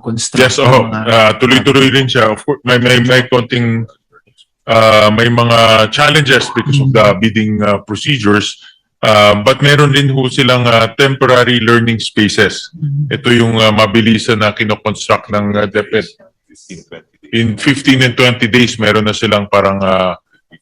construct Yes, oh, mga- uh, tuloy-tuloy rin siya. Of course, may, may, may konting, uh, may mga challenges because of the bidding uh, procedures. Uh, but meron din ho silang uh, temporary learning spaces. Ito yung uh, mabilisan na kinoconstruct ng uh, DepEd. In 15 and 20 days, meron na silang parang uh,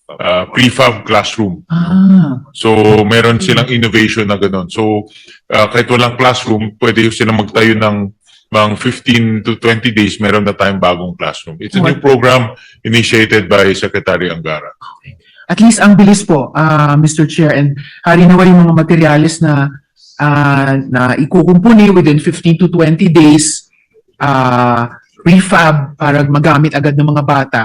uh, prefab classroom. Ah, So, meron silang innovation na ganun. So, uh, kahit walang classroom, pwede silang magtayo ng mga 15 to 20 days, meron na tayong bagong classroom. It's a new program initiated by Secretary Angara. at least ang bilis po, ah, Mr. Chair, and hari nawa yung mga materials na ah, na ikukumpuni within 15 to 20 days, ah, refab para magamit agad ng mga bata.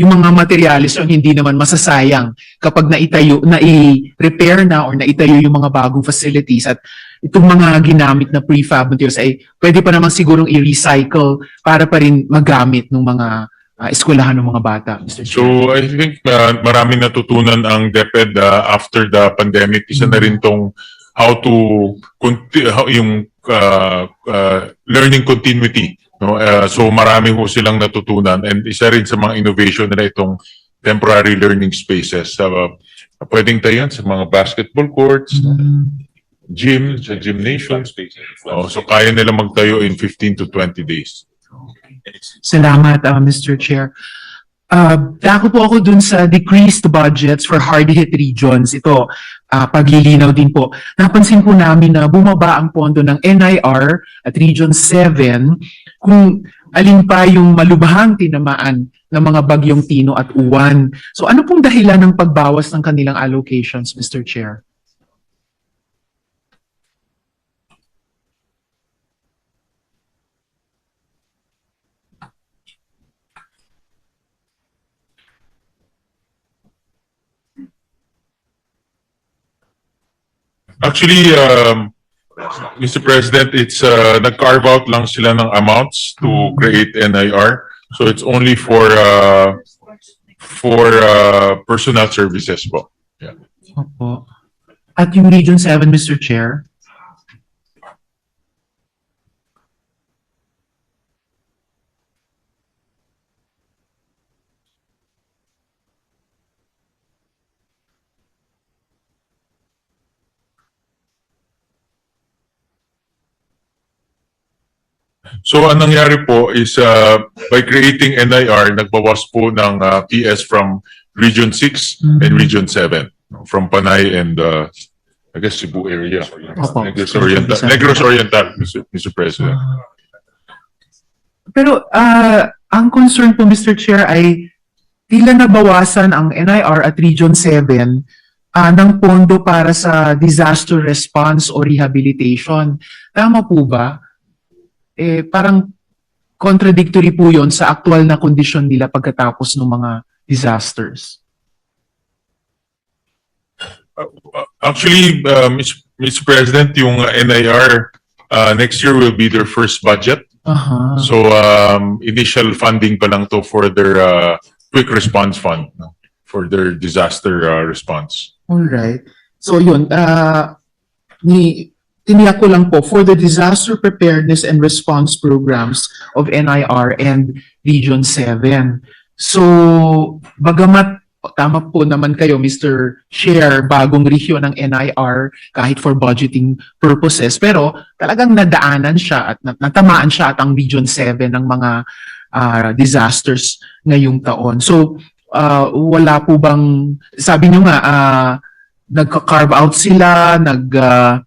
Yung mga materials yung hindi naman masasayang kapag naitayo, na-repair na or naitayo yung mga bagong facilities at itong mga ginamit na prefab materials ay pwede pa naman sigurong i-recycle para pa rin magamit ng mga ah, eskwelahan ng mga bata, Mr. Chair. So, I think uh, maraming natutunan ang DepEd uh, after the pandemic. Isa na rin tong how to, how, yung uh, uh, learning continuity. No? Uh, so, marami ho silang natutunan. And isa rin sa mga innovation nila itong temporary learning spaces. Uh, pwedeng tayo sa mga basketball courts, Mm. gym, sa gymnasium spaces. Oh, so, kaya nila magtayo in 15 to 20 days. Salamat, uh, Mr. Chair. Uh, dako po ako dun sa decreased budgets for hard-hit regions. Ito, uh, paglilinaw din po. Napansin po namin na bumaba ang pondo ng NIR at Region 7 kung alin pa yung malubhang tinamaan ng mga bagyong Tino at Uwan. So ano pong dahilan ng pagbawas ng kanilang allocations, Mr. Chair? Actually, um, Mr. President, it's, uh, nag-carve out lang sila ng amounts to create NIR. So it's only for, uh, for, uh, personal services po. Opo. At yung Region 7, Mr. Chair? So ang nangyari po is, uh, by creating NIR, nagbawas po ng, uh, PS from Region 6 and Region 7. From Panay and, uh, I guess Cebu area. Opo. Negros Oriental, Negros Oriental, Mr. Mr. President. Pero ah, ang concern po Mr. Chair ay tila nabawasan ang NIR at Region 7 ah, ng pondo para sa disaster response o rehabilitation. Tama po ba? Eh, parang contradictory po yon sa aktual na kondisyon nila pagkatapos ng mga disasters. Actually, uh, Mr. Mr. President, yung uh, NIR, uh, next year will be their first budget. Aha. So, um, initial funding pa lang to for their, uh, quick response fund, no? for their disaster, uh, response. Alright. So yun, ah ni tiniyak ko lang po for the disaster preparedness and response programs of NIR and Region 7. So, bagamat tama po naman kayo, Mr. Chair, bagong rehyo ng NIR kahit for budgeting purposes, pero talagang nadaanan siya at nat- natamaan siya at ang Region 7 ng mga ah, disasters ngayong taon. So, ah, wala po bang, sabi nyo nga, ah, nagka-carve out sila, nag, ah,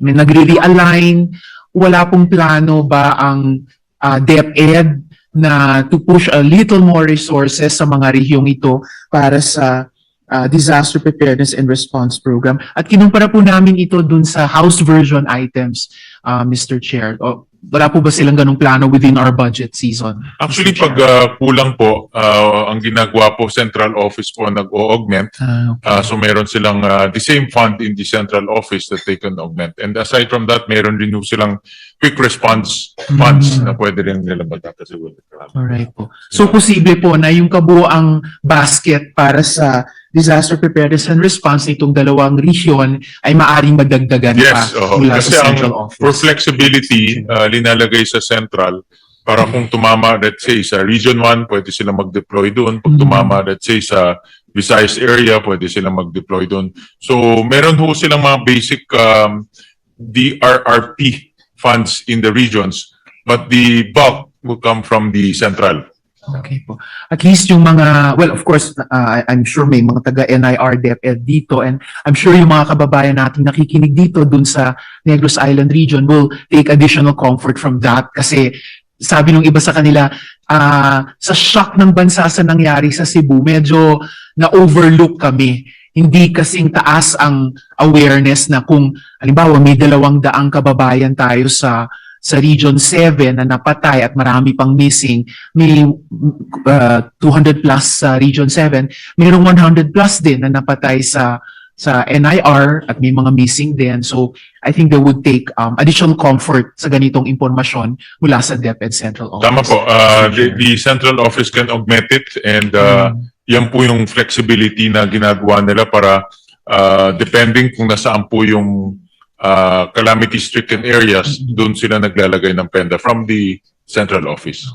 may nagre-realign, wala pong plano ba ang ah, DepEd na to push a little more resources sa mga rehiyong ito para sa ah, disaster preparedness and response program. At kinumpara po namin ito dun sa House version items, ah, Mr. Chair. O, wala po ba silang ganong plano within our budget season? Actually, pag uh, kulang po, uh, ang ginagawa po, central office po nag-o-augment. Ah, Uh, so meron silang uh, the same fund in the central office that they can augment. And aside from that, meron din po silang quick response funds Mm. na pwede rin nila magtatasagot. Alright po. So, posible po na yung kabuoang basket para sa disaster preparedness and response nitong dalawang region ay maaring madagdagan pa Yes, oo. mula kasi sa ang, central for office. flexibility, uh, linalagay sa central, Para kung tumama, let's say, sa Region 1, pwede sila mag-deploy doon. Pag Mhm. tumama, let's say, sa Visayas area, pwede sila mag-deploy doon. So, meron ho silang mga basic um, DRRP funds in the regions, but the bulk will come from the central. Okay po. At least yung mga, well, of course, uh, I'm sure may mga taga NIR DepEd dito and I'm sure yung mga kababayan natin nakikinig dito dun sa Negros Island region will take additional comfort from that kasi sabi nung iba sa kanila, ah, sa shock ng bansa sa nangyari sa Cebu, medyo na-overlook kami. Hindi kasing taas ang awareness na kung, halimbawa, may dalawang daang kababayan tayo sa sa Region 7 na napatay at marami pang missing, may uh, 200 plus sa Region 7, mayroong 100 plus din na napatay sa sa NIR at may mga missing din. So I think they would take um, additional comfort sa ganitong impormasyon mula sa DepEd Central Office. Tama po, uh, the, the central office can augment it and uh, yan po yung flexibility na ginagawa nila para uh, depending kung nasaan po yung uh, calamity stricken areas, Mhm. doon sila naglalagay ng penda from the central office.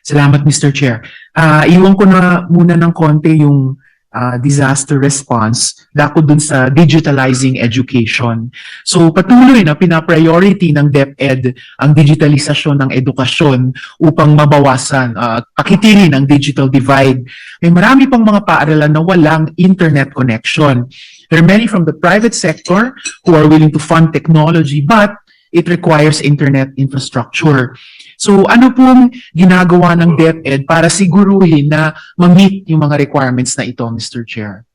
Salamat, Mr. Chair. Ah, iwan ko na muna ng konti yung ah, disaster response dako dun sa digitalizing education. So patuloy na pina-priority ng DepEd ang digitalisasyon ng edukasyon upang mabawasan, uh, pakitili ng digital divide. May marami pang mga paaralan na walang internet connection. There are many from the private sector who are willing to fund technology but it requires internet infrastructure. So ano pong ginagawa ng DepEd para siguruhin na ma-meet yung mga requirements na ito, Mr. Chair?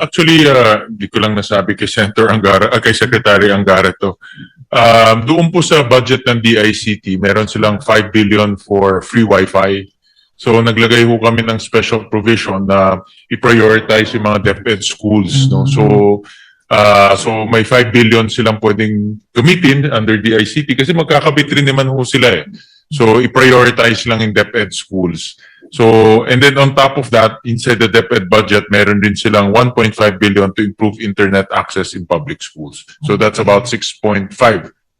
Actually, uh, di ko lang nasabi kay Senator Angara, ah, kay Secretary Angara to. Um, doon po sa budget ng DICT, meron silang 5 billion for free Wi-Fi. So naglagay ho kami ng special provision na i-prioritize yung mga DepEd schools. No? So uh, so may 5 billion silang pwedeng gamitin under DICT kasi magkakabit rin naman ho sila eh. So i-prioritize lang in DepEd schools. So, and then on top of that, inside the DepEd budget, meron din silang 1.5 billion to improve internet access in public schools. So that's about 6.5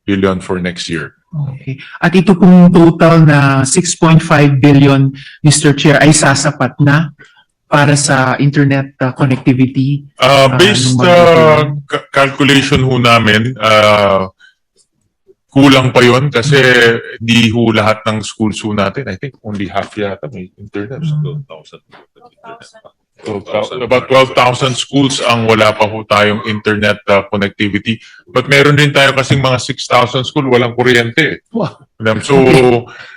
billion for next year. Okay. At ito pong total na 6.5 billion, Mr. Chair, ay sasapat na para sa internet uh, connectivity. Uh, Ah, based uh, ca- calculation ho namin, uh, kulang pa yon kasi di ho lahat ng schools ho natin. I think only half yata may internet. Mm. So, thou- about 12,000 schools ang wala pa ho tayong internet uh, connectivity. But meron din tayo kasing mga 6,000 school walang kuryente. Wow. So,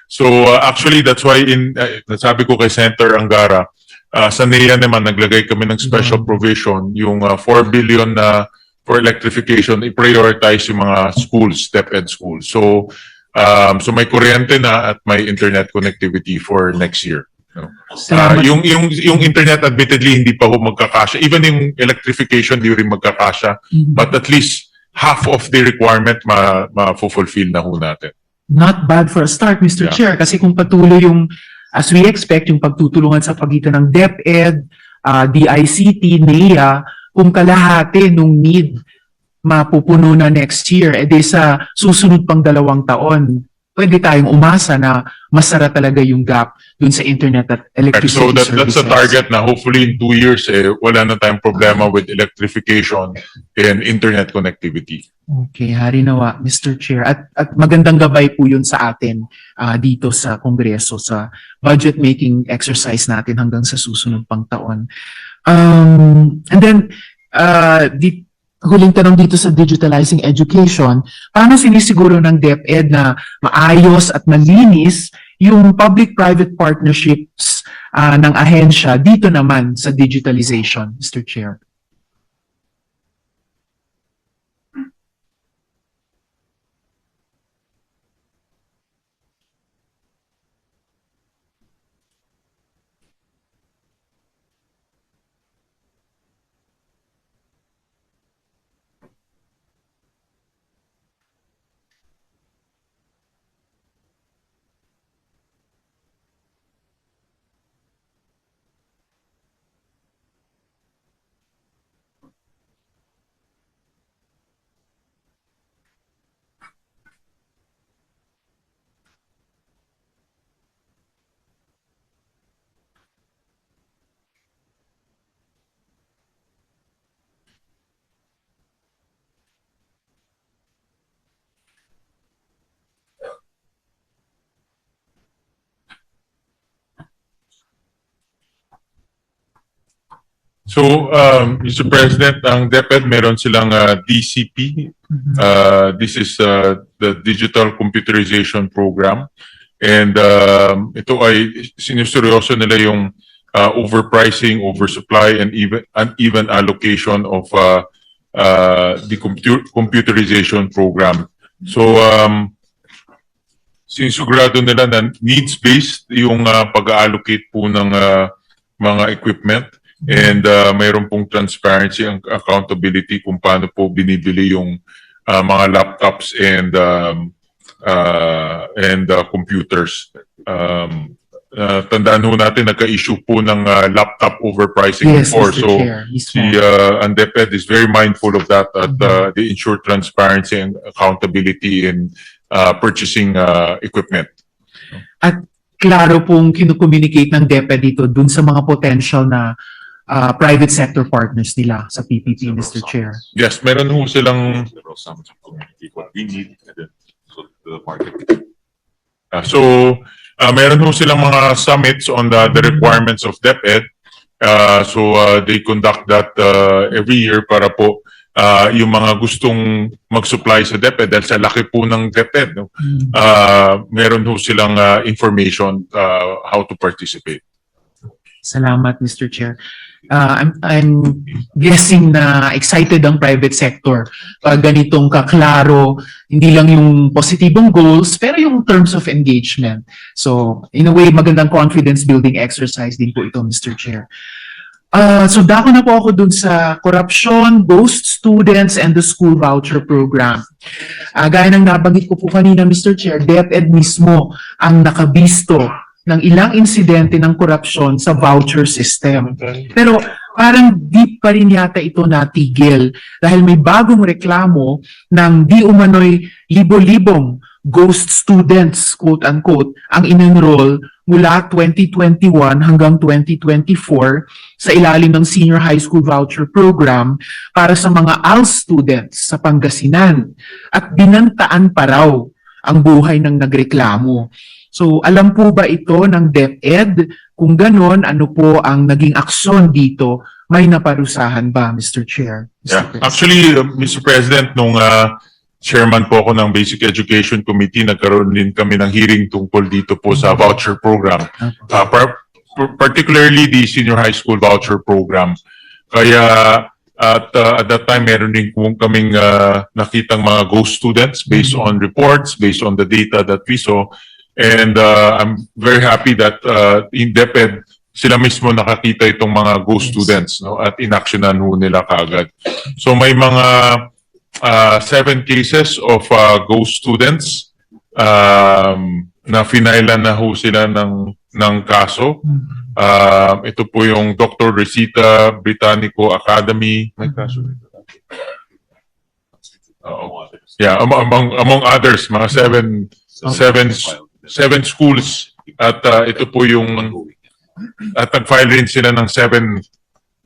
so uh, actually that's why in uh, sabi ko kay Senator Angara, uh, sa NEA naman naglagay kami ng special Mhm. provision yung uh, 4 billion na for electrification, i-prioritize yung mga schools, step-ed schools. So, um, so may kuryente na at may internet connectivity for next year. Uh, Salamat. yung, yung, yung internet admittedly hindi pa ho magkakasya. Even yung electrification di rin magkakasya. Mhm. But at least half of the requirement ma, ma-fulfill na ho natin. Not bad for a start, Mr. Yeah. Chair, kasi kung patuloy yung, as we expect, yung pagtutulungan sa pagitan ng DepEd, uh, DICT, NEA, kung kalahati nung need mapupuno na next year, edi sa susunod pang dalawang taon, pwede tayong umasa na masara talaga yung gap dun sa internet at electricity So that, that's a services. target na hopefully in two years, eh, wala na tayong problema with electrification and internet connectivity. Okay, hari nawa, Mr. Chair. At, at magandang gabay po yun sa atin ah, dito sa Kongreso sa budget making exercise natin hanggang sa susunod pang taon. Um, and then, uh, di, huling tanong dito sa digitalizing education, paano sinisiguro ng DepEd na maayos at malinis yung public-private partnerships ah, ng ahensya dito naman sa digitalization, Mr. Chair? So, um, Mr. President, ang DepEd meron silang uh, DCP. Uh, this is uh, the Digital Computerization Program. And um, ito ay sinuseryoso nila yung uh, overpricing, oversupply, and even uneven allocation of uh, uh, the computer computerization program. So, um, sinusigurado nila na needs-based yung uh, pag-allocate po ng uh, mga equipment and uh, mayroon pong transparency and accountability kung paano po binibili yung uh, mga laptops and um, uh, and uh, computers. Um, uh, tandaan ho natin, nagka-issue po ng uh, laptop overpricing Yes, before. Mr. So, Chair. si uh, ANDEPED is very mindful of that at uh, they ensure transparency and accountability in uh, purchasing uh, equipment. klaro pong kinukommunicate ng DepEd dito dun sa mga potential na ah, private sector partners nila sa PPP, Mr. Chair. Yes, meron ho silang. Uh, so, uh, meron ho silang mga summits on the, the requirements of DepEd. Uh, so, uh, they conduct that uh, every year para po uh, yung mga gustong mag-supply sa DepEd dahil sa laki po ng DepEd. No? Uh, meron ho silang uh, information uh, how to participate. Salamat, Mr. Chair. Uh, I'm, I'm guessing na excited ang private sector pag ganitong kaklaro, hindi lang yung positibong goals, pero yung terms of engagement. So, in a way, magandang confidence building exercise din po ito, Mr. Chair. Uh, so, dako na po ako dun sa corruption, ghost students, and the school voucher program. Ah, gaya ng nabanggit ko po kanina, Mr. Chair, DepEd mismo ang nakabisto ng ilang insidente ng korupsyon sa voucher system. Pero parang di pa rin yata ito natigil dahil may bagong reklamo ng di umano'y libo-libong ghost students, quote-unquote, ang in-enroll mula 2021 hanggang 2024 sa ilalim ng Senior High School Voucher Program para sa mga ALS students sa Pangasinan at binantaan pa raw ang buhay ng nagreklamo. So, alam po ba ito ng DepEd? Kung ganon, ano po ang naging aksyon dito? May naparusahan ba, Mr. Chair? Mr. Yeah. President? Actually, uh, Mr. President, nung uh, chairman po ako ng Basic Education Committee, nagkaroon din kami ng hearing tungkol dito po sa voucher program. Uh, par- par- particularly the senior high school voucher program. Kaya at uh, at that time meron din kung kaming uh, nakitang mga ghost students based on reports, based on the data that we saw. And uh, I'm very happy that uh, in DepEd sila mismo nakakita itong mga Yes. students no at inactionan ho nila kaagad. So may mga uh, seven cases of uh, ghost students um, na finailan na ho sila ng ng kaso. Um, ito po yung Dr. Resita Britannico Academy. May kaso dito. Oo. Yeah, among, among, among others, mga seven, seven, seven schools. At uh, ito po yung, at nag-file rin sila ng seven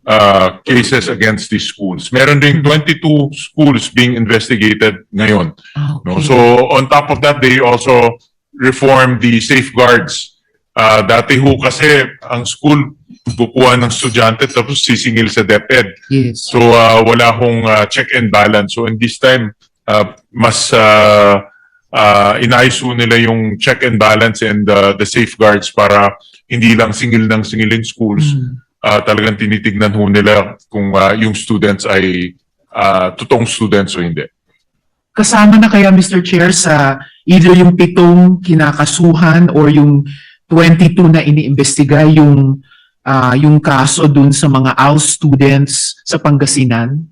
uh, cases against these schools. Meron ding 22 schools being investigated ngayon. No? So on top of that, they also reform the safeguards. Uh, dati ho kasi ang school kukuha ng estudyante tapos sisingil sa DepEd. Yes. So uh, wala hong uh, check and balance. So in this time, uh, mas uh, uh, inayos nila yung check and balance and uh, the safeguards para hindi lang singil ng singilin schools. Mm. Uh, talagang tinitignan ho nila kung uh, yung students ay uh, totoong students o hindi. Kasama na kaya, Mr. Chair, sa either yung pitong kinakasuhan or yung 22 na iniimbestiga yung ah, yung kaso dun sa mga ALS students sa Pangasinan?